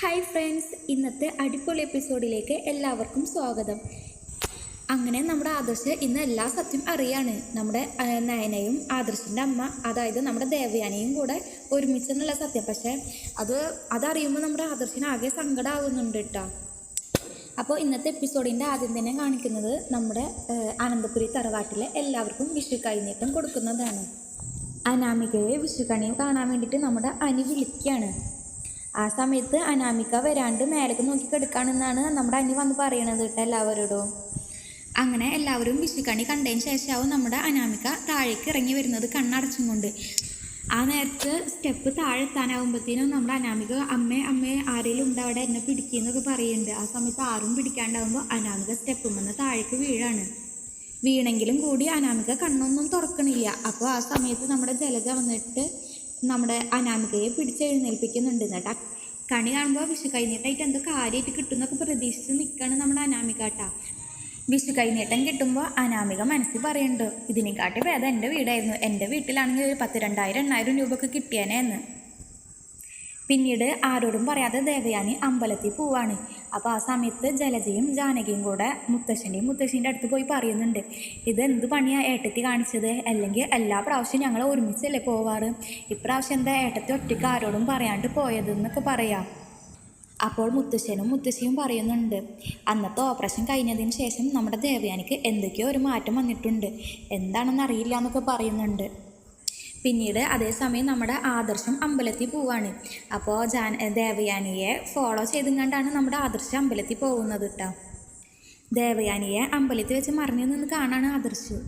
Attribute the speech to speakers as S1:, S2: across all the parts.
S1: Hi friends ഇന്നത്തെ അടിപൊളി എപ്പിസോഡിലേക്ക് എല്ലാവർക്കും സ്വാഗതം. അങ്ങനെ നമ്മുടെ ആദർശ് ഇന്ന് എല്ലാ സത്യം അറിയാണ്. നമ്മുടെ നയനയും ആദർശിന്റെ അമ്മ അതായത് നമ്മുടെ ദേവയാനിയും കൂടെ ഒരുമിച്ചെന്നുള്ള സത്യം. പക്ഷേ അത് അതറിയുമ്പോൾ നമ്മുടെ ആദർശിന് ആകെ സങ്കടമാകുന്നുണ്ട് കേട്ടോ അപ്പോൾ ഇന്നത്തെ എപ്പിസോഡിന്റെ ആദ്യം തന്നെ കാണിക്കുന്നത് നമ്മുടെ അനന്തപുരി തറവാട്ടിലെ എല്ലാവർക്കും വിഷു കൈനീട്ടം കൊടുക്കുന്നതാണ്. അനാമികയെ വിഷുക്കണിയും കാണാൻ വേണ്ടിയിട്ട് നമ്മുടെ അനി വിളിക്കുകയാണ് ആ സമയത്ത് അനാമിക വരാണ്ട് മേലേക്ക് നോക്കി കെടുക്കാണെന്നാണ് നമ്മുടെ അനി വന്ന് പറയണത് കേട്ടോ എല്ലാവരോടും. അങ്ങനെ എല്ലാവരും വിഷുക്കണി കണ്ടതിന് ശേഷമാവും നമ്മുടെ അനാമിക താഴേക്ക് ഇറങ്ങി വരുന്നത് കണ്ണടച്ചും കൊണ്ട്. ആ നേരത്ത് സ്റ്റെപ്പ് താഴെ എത്താനാവുമ്പോഴത്തേനും നമ്മുടെ അനാമിക അമ്മേ അമ്മേ ആരെങ്കിലും ഉണ്ട് അവിടെ? എന്നെ പിടിക്കുന്നൊക്കെ പറയുന്നുണ്ട് ആ സമയത്ത് ആരും പിടിക്കാണ്ടാവുമ്പോൾ അനാമിക സ്റ്റെപ്പ് വന്ന് താഴേക്ക് വീഴാണ്. വീണെങ്കിലും കൂടി അനാമിക കണ്ണൊന്നും തുറക്കണില്ല. അപ്പോൾ ആ സമയത്ത് നമ്മുടെ ജലജ വന്നിട്ട് നമ്മുടെ അനാമികയെ പിടിച്ചെഴുന്നേൽപ്പിക്കുന്നുണ്ട് കേട്ടാ. കണി കാണുമ്പോൾ വിഷു കൈനീട്ടായിട്ട് എന്തോ കാര്യമായിട്ട് കിട്ടുമെന്നൊക്കെ പ്രതീക്ഷിച്ച് നിൽക്കുകയാണ് നമ്മുടെ അനാമിക കേട്ടാ. വിഷു കൈനീട്ടം കിട്ടുമ്പോൾ അനാമിക മനസ്സിൽ പറയുന്നുണ്ട് ഇതിനെക്കാട്ടി ഭേദം എന്റെ വീടായിരുന്നു. എന്റെ വീട്ടിലാണെങ്കിൽ ഒരു പത്ത് രണ്ടായിരം എണ്ണായിരം രൂപ ഒക്കെ കിട്ടിയേനെ എന്ന്. പിന്നീട് ആരോടും പറയാതെ ദേവയാനി അമ്പലത്തിൽ പോവാണ്. അപ്പോൾ ആ സമയത്ത് ജലജയും ജാനകിയും കൂടെ മുത്തശ്ശന്റെയും മുത്തശ്ശീന്റെ അടുത്ത് പോയി പറയുന്നുണ്ട് ഇത് എന്ത് പണിയാണ് ഏട്ടത്തി കാണിച്ചത്? അല്ലെങ്കിൽ എല്ലാ പ്രാവശ്യവും ഞങ്ങൾ ഒരുമിച്ചല്ലേ പോവാറ്? ഇപ്രാവശ്യം എന്താ ഏട്ടത്തി ഒറ്റയ്ക്ക് ആരോടും പറയാണ്ട് പോയതെന്നൊക്കെ പറയാം. അപ്പോൾ മുത്തശ്ശനും മുത്തശ്ശിയും പറയുന്നുണ്ട് അന്നത്തെ ഓപ്പറേഷൻ കഴിഞ്ഞതിന് ശേഷം നമ്മുടെ ദേവയാനിക്ക് എന്തൊക്കെയോ ഒരു മാറ്റം വന്നിട്ടുണ്ട്. എന്താണെന്ന് അറിയില്ല എന്നൊക്കെ പറയുന്നുണ്ട്. പിന്നീട് അതേസമയം നമ്മുടെ ആദർശം അമ്പലത്തിൽ പോവാണ്. അപ്പോൾ ജാൻ ദേവയാനിയെ ഫോളോ ചെയ്തുകൊണ്ടാണ് നമ്മുടെ ആദർശം അമ്പലത്തിൽ പോകുന്നത് കേട്ടോ ദേവയാനിയെ അമ്പലത്തിൽ വെച്ച് മറിഞ്ഞു നിന്ന് കാണാണ് ആദർശ്.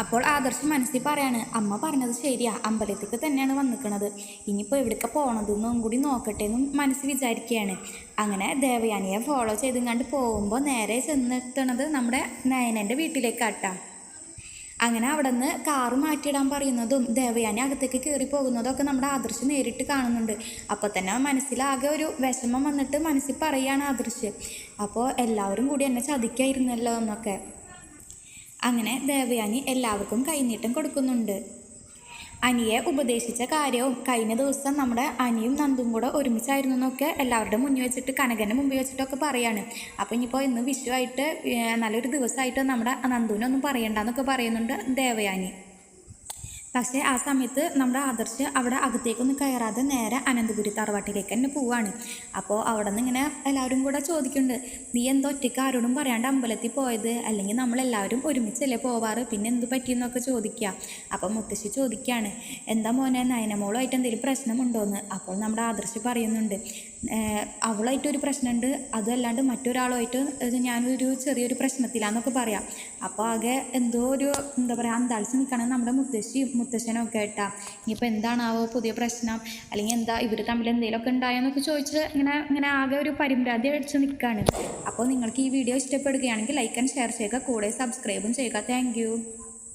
S1: അപ്പോൾ ആദർശ് മനസ്സിൽ പറയാണ് അമ്മ പറഞ്ഞത് ശരിയാ അമ്പലത്തിക്ക് തന്നെയാണ് വന്നിക്കണത്. ഇനിയിപ്പോൾ എവിടേക്ക് പോകണതെന്നും കൂടി നോക്കട്ടെ എന്നും മനസ്സിൽ വിചാരിക്കുകയാണ് അങ്ങനെ ദേവയാനിയെ ഫോളോ ചെയ്തും ചെയ്തുകൊണ്ട് പോകുമ്പോൾ നേരെ ചെന്നെത്തണത് നമ്മുടെ നയനന്റെ വീട്ടിലേക്കാട്ടാ അങ്ങനെ അവിടെ നിന്ന് കാറ് മാറ്റിയിടാൻ പറയുന്നതും ദേവയാനി അകത്തേക്ക് കയറി പോകുന്നതും ഒക്കെ നമ്മുടെ ആദർശ് നേരിട്ട് കാണുന്നുണ്ട്. അപ്പോൾ തന്നെ മനസ്സിലാകെ ഒരു വിഷമം വന്നിട്ട് മനസ്സിൽ പറയുകയാണ് ആദർശ്. അപ്പോൾ എല്ലാവരും കൂടി എന്നെ ചതിക്കായിരുന്നല്ലോ എന്നൊക്കെ. അങ്ങനെ ദേവയാനി എല്ലാവർക്കും കൈനീട്ടം കൊടുക്കുന്നുണ്ട്. അനിയെ ഉപദേശിച്ച കാര്യവും കഴിഞ്ഞ ദിവസം നമ്മുടെ അനിയും നന്ദും കൂടെ ഒരുമിച്ചായിരുന്നു എന്നൊക്കെ എല്ലാവരുടെ മുന്നിൽ വെച്ചിട്ട് കനകന്റെ മുമ്പിൽ വെച്ചിട്ടൊക്കെ പറയാണ്. അപ്പോൾ ഇനിയിപ്പോൾ ഇന്ന് വിഷുവായിട്ട് നല്ലൊരു ദിവസമായിട്ട് നമ്മുടെ നന്ദുവിനൊന്നും പറയണ്ടെന്നൊക്കെ പറയുന്നുണ്ട് ദേവയാനി. പക്ഷേ ആ സമയത്ത് നമ്മുടെ ആദർശ് അവിടെ അകത്തേക്കൊന്നും കയറാതെ നേരെ അനന്തപുരി തറവാട്ടിലേക്ക് തന്നെ പോവാണ്. അപ്പോൾ അവിടെ നിന്ന് ഇങ്ങനെ എല്ലാവരും കൂടെ ചോദിക്കുന്നുണ്ട് നീ എന്തോ ഒറ്റയ്ക്ക് ആരോടും പറയാണ്ട് അമ്പലത്തിൽ പോയത്? അല്ലെങ്കിൽ നമ്മളെല്ലാവരും ഒരുമിച്ചല്ലേ പോവാറ്? പിന്നെ എന്ത് പറ്റിയെന്നൊക്കെ ചോദിക്കുക അപ്പോൾ മുത്തശ്ശി ചോദിക്കുകയാണ് എന്താ മോനെ നയനമോളുമായിട്ട് എന്തെങ്കിലും പ്രശ്നമുണ്ടോയെന്ന് അപ്പോൾ നമ്മുടെ ആദർശ് പറയുന്നുണ്ട് "ഏഹ് അവളായിട്ടൊരു പ്രശ്നമുണ്ട് അതല്ലാണ്ട് മറ്റൊരാളുമായിട്ട് ഞാനൊരു ചെറിയൊരു പ്രശ്നത്തിലാന്നൊക്കെ പറയാം. അപ്പോൾ ആകെ എന്തോ ഒരു എന്താ പറയുക അന്താളിച്ച് നിൽക്കണം നമ്മുടെ മുത്തശ്ശിയും മുത്തശ്ശനും ഒക്കെ കേട്ടാ. ഇനിയിപ്പോൾ എന്താണാവോ പുതിയ പ്രശ്നം? അല്ലെങ്കിൽ എന്താ ഇവർ തമ്മിൽ എന്തെങ്കിലുമൊക്കെ ഉണ്ടായോന്നൊക്കെ ചോദിച്ച് ഇങ്ങനെ ഇങ്ങനെ ആകെ ഒരു പരിഭ്രാന്തി അടിച്ച് നിൽക്കുകയാണ് അപ്പോൾ നിങ്ങൾക്ക് ഈ വീഡിയോ ഇഷ്ടപ്പെടുകയാണെങ്കിൽ ലൈക്ക് ആൻഡ് ഷെയർ ചെയ്യുക. കൂടെ സബ്സ്ക്രൈബും ചെയ്യുക. താങ്ക്